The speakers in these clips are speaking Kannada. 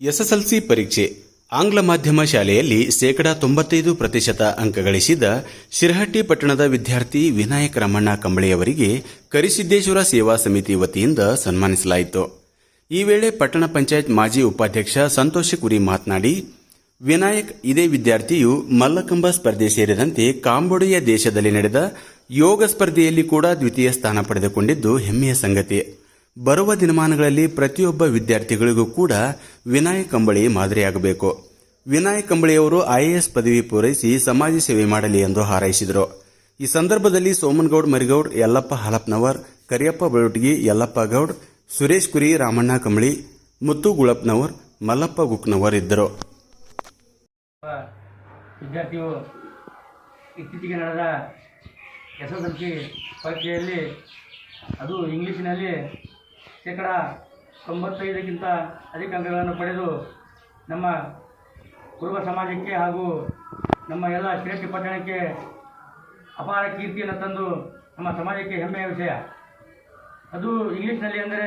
ಎಸ್ಎಸ್ಎಲ್ಸಿ ಪರೀಕ್ಷೆ. ಆಂಗ್ಲ ಮಾಧ್ಯಮ ಶಾಲೆಯಲ್ಲಿ ಶೇಕಡಾ ತೊಂಬತ್ತೈದು ಪ್ರತಿಶತ ಅಂಕ ಗಳಿಸಿದ ಶಿರಹಟ್ಟಿ ಪಟ್ಟಣದ ವಿದ್ಯಾರ್ಥಿ ವಿನಾಯಕ ರಮಣ್ಣ ಕಂಬಳಿಯವರಿಗೆ ಕರಿಸಿದ್ದೇಶ್ವರ ಸೇವಾ ಸಮಿತಿ ವತಿಯಿಂದ ಸನ್ಮಾನಿಸಲಾಯಿತು. ಈ ವೇಳೆ ಪಟ್ಟಣ ಪಂಚಾಯತ್ ಮಾಜಿ ಉಪಾಧ್ಯಕ್ಷ ಸಂತೋಷ ಕುರಿ ಮಾತನಾಡಿ, ವಿನಾಯಕ್ ಇದೇ ವಿದ್ಯಾರ್ಥಿಯು ಮಲ್ಲಕಂಬ ಸ್ಪರ್ಧೆ ಸೇರಿದಂತೆ ಕಾಂಬೋಡಿಯಾ ದೇಶದಲ್ಲಿ ನಡೆದ ಯೋಗ ಸ್ಪರ್ಧೆಯಲ್ಲಿ ಕೂಡ ದ್ವಿತೀಯ ಸ್ಥಾನ ಪಡೆದುಕೊಂಡಿದ್ದು ಹೆಮ್ಮೆಯ ಸಂಗತಿ. ಬರುವ ದಿನಮಾನಗಳಲ್ಲಿ ಪ್ರತಿಯೊಬ್ಬ ವಿದ್ಯಾರ್ಥಿಗಳಿಗೂ ಕೂಡ ವಿನಾಯಕ್ ಕಂಬಳಿ ಮಾದರಿಯಾಗಬೇಕು. ವಿನಾಯಕ್ ಕಂಬಳಿಯವರು ಐಎಎಸ್ ಪದವಿ ಪೂರೈಸಿ ಸಮಾಜ ಸೇವೆ ಮಾಡಲಿ ಎಂದು ಹಾರೈಸಿದರು. ಈ ಸಂದರ್ಭದಲ್ಲಿ ಸೋಮನಗೌಡ್, ಮರಿಗೌಡ್, ಯಲ್ಲಪ್ಪ, ಹಲಪ್ನವರ್, ಕರಿಯಪ್ಪ ಬಳುಟ್ಗಿ ಯಲ್ಲಪ್ಪ ಗೌಡ್, ಸುರೇಶ್ ಕುರಿ, ರಾಮಣ್ಣ ಕಂಬಳಿ, ಮುತ್ತು ಗುಳಪ್ನವರ್, ಮಲ್ಲಪ್ಪ ಗುಕ್ನವರ್ ಇದ್ದರು. ಇತ್ತೀಚೆಗೆ ನಡೆದ ಎಸ್ ಎಸ್ ಎಲ್ ಸಿ ಪರೀಕ್ಷೆಯಲ್ಲಿ ಅದು ಇಂಗ್ಲೀಷಿನಲ್ಲಿ ಶೇಕಡ ತೊಂಬತ್ತೈದಕ್ಕಿಂತ ಅಧಿಕ ಅಂಕಗಳನ್ನು ಪಡೆದು ನಮ್ಮ ಕುರುಬ ಸಮಾಜಕ್ಕೆ ಹಾಗೂ ನಮ್ಮ ಎಲ್ಲ ಶ್ರೇಷ್ಠ ಪಟ್ಟಣಕ್ಕೆ ಅಪಾರ ಕೀರ್ತಿಯನ್ನು ತಂದು ನಮ್ಮ ಸಮಾಜಕ್ಕೆ ಹೆಮ್ಮೆಯ ವಿಷಯ. ಅದು ಇಂಗ್ಲೀಷ್ನಲ್ಲಿ ಅಂದರೆ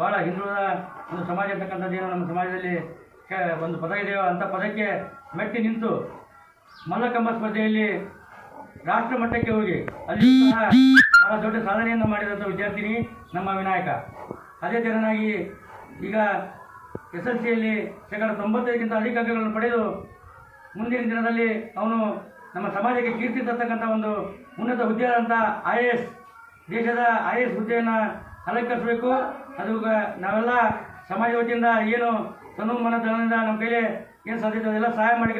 ಭಾಳ ಹಿಂದುಳಿದ ಒಂದು ಸಮಾಜ ಅಂತಕ್ಕಂಥದ್ದೇನು ನಮ್ಮ ಸಮಾಜದಲ್ಲಿ ಒಂದು ಪದ ಇದೆಯೋ ಅಂಥ ಪದಕ್ಕೆ ಮೆಟ್ಟಿ ನಿಂತು ಮಲ್ಲಕಂಬ ಸ್ಪರ್ಧೆಯಲ್ಲಿ ರಾಷ್ಟ್ರ ಮಟ್ಟಕ್ಕೆ ಹೋಗಿ, ಅಲ್ಲಿ ಸಹ ಬಹಳ ದೊಡ್ಡ ಸಾಧನೆಯನ್ನು ಮಾಡಿದಂಥ ವಿದ್ಯಾರ್ಥಿನಿ ನಮ್ಮ ವಿನಾಯಕ. ಅದೇ ತೆರನಾಗಿ ಈಗ ಎಸ್ ಎಲ್ ಸಿಯಲ್ಲಿ ಶೇಕಡ ತೊಂಬತ್ತೈದಕ್ಕಿಂತ ಅಧಿಕ ಅಂಕಗಳನ್ನು ಪಡೆದು ಮುಂದಿನ ದಿನದಲ್ಲಿ ಅವನು ನಮ್ಮ ಸಮಾಜಕ್ಕೆ ಕೀರ್ತಿ ತರ್ತಕ್ಕಂಥ ಒಂದು ಉನ್ನತ ಹುದ್ದೆಯಾದಂಥ ಐ ಎ ಎಸ್, ದೇಶದ ಐ ಎ ಎಸ್ ಹುದ್ದೆಯನ್ನು ಅಲಂಕರಿಸಬೇಕು. ಅದು ನಾವೆಲ್ಲ ಸಮಾಜ ವತಿಯಿಂದ ಏನು ತನು ಮನದಿಂದ ನಮ್ಮ ಕೈಲಿ ಏನು ಸಾಧ್ಯತೆ ಅದೆಲ್ಲ ಸಹಾಯ ಮಾಡಿ